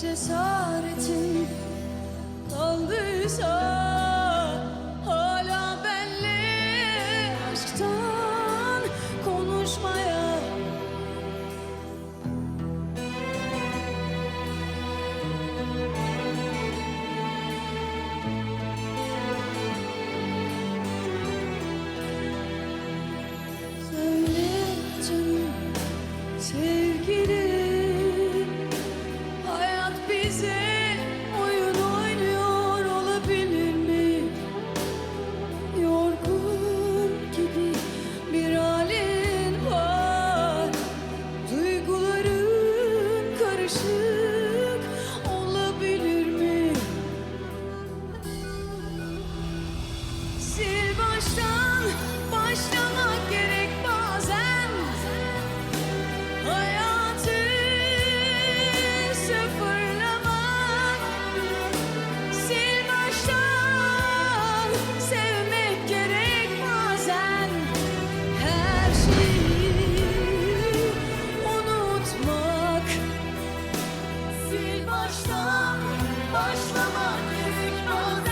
cesaretin kaldıysa amazing. Sil baştan başlamak gerek. bazen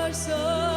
Our soul.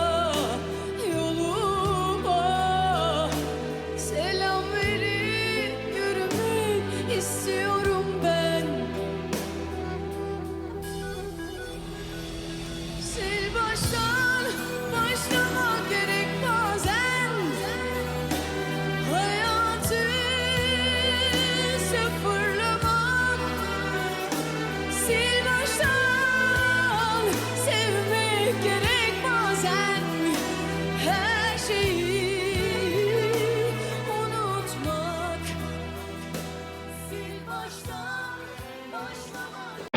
Sil baştan başlamak.